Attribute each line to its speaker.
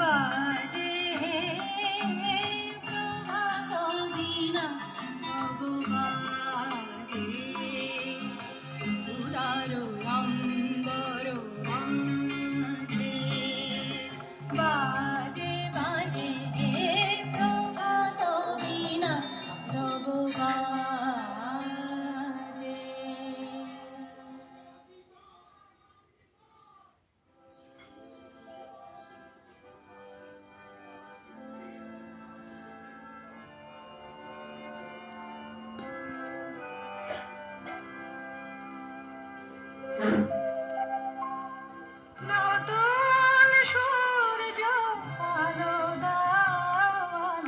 Speaker 1: বাজে হে দিনা বাজে উদার অম্বর বাজে বাজে বাজে হে দিনা দব Thank you.